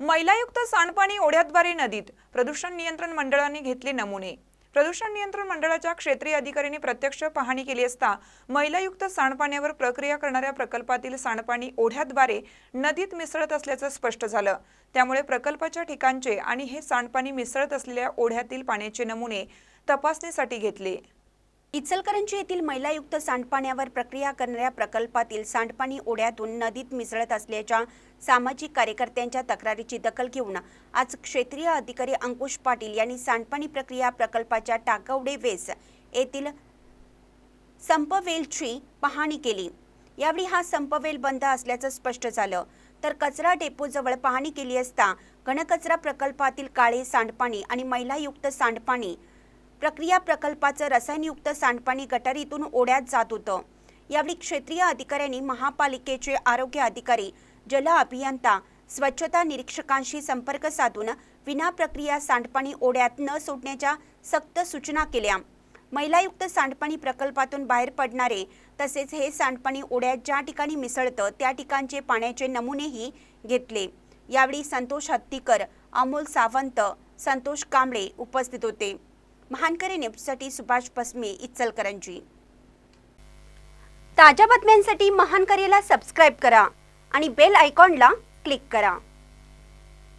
मैलायुक्त सांडपाणी ओढ्याद्वारे नदीत प्रदूषण नियंत्रण मंडळाने घेतले नमुने. प्रदूषण नियंत्रण मंडळाच्या क्षेत्रीय अधिकाऱ्यांनी प्रत्यक्ष पाहणी केली असता मैलायुक्त सांडपाण्यावर प्रक्रिया करणाऱ्या प्रकल्पातील सांडपाणी ओढ्याद्वारे नदीत मिसळत असल्याचं स्पष्ट झालं. त्यामुळे प्रकल्पाच्या ठिकाणचे आणि हे सांडपाणी मिसळत असलेल्या ओढ्यातील पाण्याचे नमुने तपासणीसाठी घेतले. इचलकरंजी येथील मैलायुक्त सांडपाण्यावर प्रक्रिया करणाऱ्या प्रकल्पातील सांडपाणी ओढ्यातून नदीत मिसळत असल्याच्या सामाजिक कार्यकर्त्यांच्या तक्रारीची दखल घेऊन आज क्षेत्रीय अधिकारी अंकुश पाटील यांनी सांडपाणी प्रक्रिया प्रकल्पाच्या टाकवडे वेस येथील संपवेलची पाहणी केली. यावेळी हा संपवेल बंद असल्याचं स्पष्ट झालं. तर कचरा डेपोजवळ पाहणी केली असता घनकचरा प्रकल्पातील काळे सांडपाणी आणि मैलायुक्त सांडपाणी प्रक्रिया प्रकल्पाचं रसायनयुक्त सांडपाणी गटारीतून ओढ्यात जात होतं. यावेळी क्षेत्रीय अधिकाऱ्यांनी महापालिकेचे आरोग्य अधिकारी जल अभियंता स्वच्छता निरीक्षकांशी संपर्क साधून विनाप्रक्रिया सांडपाणी ओढ्यात न सोडण्याच्या सक्त सूचना केल्या. महिलायुक्त सांडपाणी प्रकल्पातून बाहेर पडणारे तसेच हे सांडपाणी ओढ्यात ज्या ठिकाणी मिसळतं त्या ठिकाणचे पाण्याचे नमुनेही घेतले. यावेळी संतोष हत्तीकर अमोल सावंत संतोष कांबळे उपस्थित होते. महानकरी न्यूजसाठी सुभाष पस्मे इचलकरंजी. ताज्या बातम्यांसाठी महानकरीला सबस्क्राईब करा आणि बेल आयकॉनला क्लिक करा.